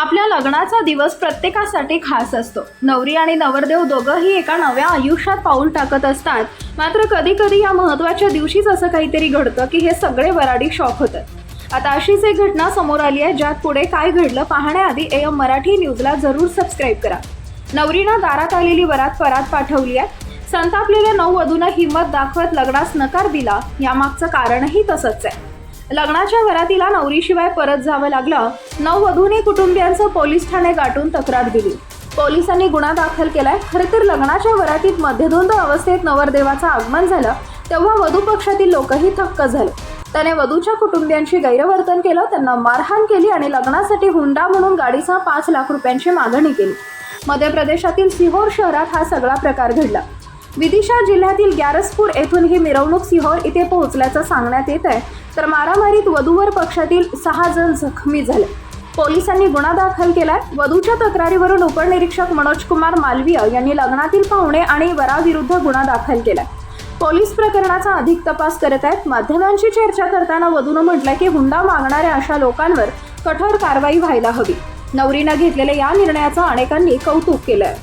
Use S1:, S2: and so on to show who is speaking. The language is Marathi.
S1: आपल्या लग्नाचा दिवस प्रत्येकासाठी खास असतो. नवरी आणि नवरदेव दोघंही एका नव्या आयुष्यात पाऊल टाकत असतात. मात्र कधी कधी या महत्त्वाच्या दिवशीच असं काहीतरी घडतं की हे सगळे वराडी शॉक होतात. आता अशीच एक घटना समोर आली आहे ज्यात पुढे काय घडलं पाहण्याआधी ए एम मराठी न्यूजला जरूर सबस्क्राईब करा. नवरीनं दारात आलेली वरात परात पाठवली आहे. संतापलेल्या नववधूनं हिंमत दाखवत लग्नास नकार दिला यामागचं कारणही तसंच आहे. लग्नाच्या वरातीला नवरीशिवाय परत जावं लागलं नववधूने कुटुंबियांचं पोलीस ठाणे गाठून तक्रार दिली. पोलिसांनी गुन्हा दाखल केलाय. खरं तर लग्नाच्या वरातीत मध्यधुंद अवस्थेत नवरदेवाचं आगमन झालं तेव्हा वधू पक्षातील लोकही थक्क झाले. त्याने वधूच्या कुटुंबियांशी गैरवर्तन केलं त्यांना मारहाण केली आणि लग्नासाठी हुंडा म्हणून गाडीचा पाच लाख रुपयांची मागणी केली. मध्य प्रदेशातील सिहोर शहरात हा सगळा प्रकार घडला. विदिशा जिल्ह्यातील ग्यारसपूर येथून ही मिरवणूक सिहोर इथे पोहोचल्याचं सांगण्यात येत आहे. तर मारामारीत वधूवर पक्षातील सहा जण जखमी झाले. पोलिसांनी गुन्हा दाखल केलाय. वधूच्या तक्रारीवरून उपनिरीक्षक मनोज कुमार मालवीय यांनी लग्नातील पाहुणे आणि वराविरुद्ध गुन्हा दाखल केलाय. पोलीस प्रकरणाचा अधिक तपास करत आहेत. माध्यमांशी चर्चा करताना वधूनं म्हटलंय की हुंडा मागणाऱ्या अशा लोकांवर कठोर कारवाई व्हायला हवी. नवरीनं घेतलेल्या या निर्णयाचं अनेकांनी कौतुक केलंय.